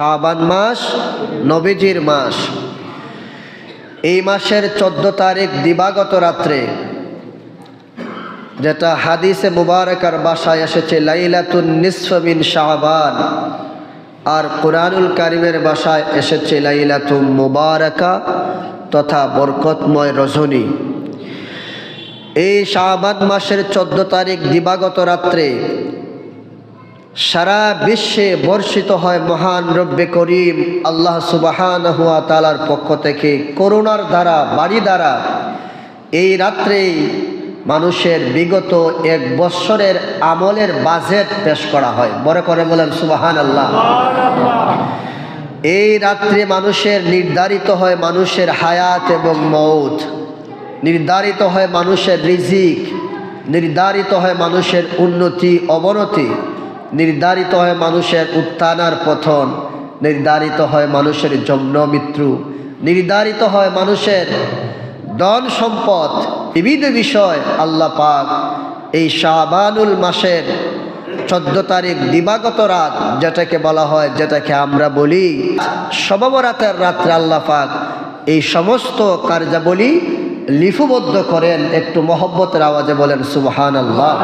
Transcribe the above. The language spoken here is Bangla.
শাবান মাস, নবীজির মাস। এই মাসের চোদ্দ তারিখ দিবাগত রাত্রে যেটা হাদিসে মুবারকার বাসায় এসেছে, লাইলাতুন নিসফমিন শাহবান আর কোরআনুল কারিমের বাসায় এসেছে লাইলাতুন মুবারকা তথা বরকতময় রজনী। এই শাহবান মাসের চোদ্দ তারিখ দিবাগত রাত্রে সারা বিশ্বে বর্ষিত হয় মহান রব্বে করিম আল্লাহ সুবাহান হুয়া তালার পক্ষ থেকে করুণার দ্বারা বাড়ি দ্বারা এই রাত্রেই মানুষের বিগত এক বৎসরের আমলের বাজেট পেশ করা হয়। বড় করে বলেন সুবাহান আল্লাহ এই রাত্রে মানুষের নির্ধারিত হয় মানুষের হায়াত এবং মৌত নির্ধারিত হয় মানুষের রিজিক। নির্ধারিত হয় মানুষের উন্নতি, অবনতি। নির্ধারিত হয় মানুষের উত্থানার পথন, নির্ধারিত হয় মানুষের জন্ম মৃত্যু, নির্ধারিত হয় মানুষের ধন সম্পদ। বিবিধ বিষয় আল্লাহ পাক এই শাহবানুল মাসের চোদ্দ তারিখ দিবাগত রাত যেটাকে বলা হয়, যেটাকে আমরা বলি সববরাতের রাত্রে আল্লাহ পাক এই সমস্ত কার্যাবলী লিপিবদ্ধ করেন, একটু মহব্বতের আওয়াজে বলেন সুবহান আল্লাহ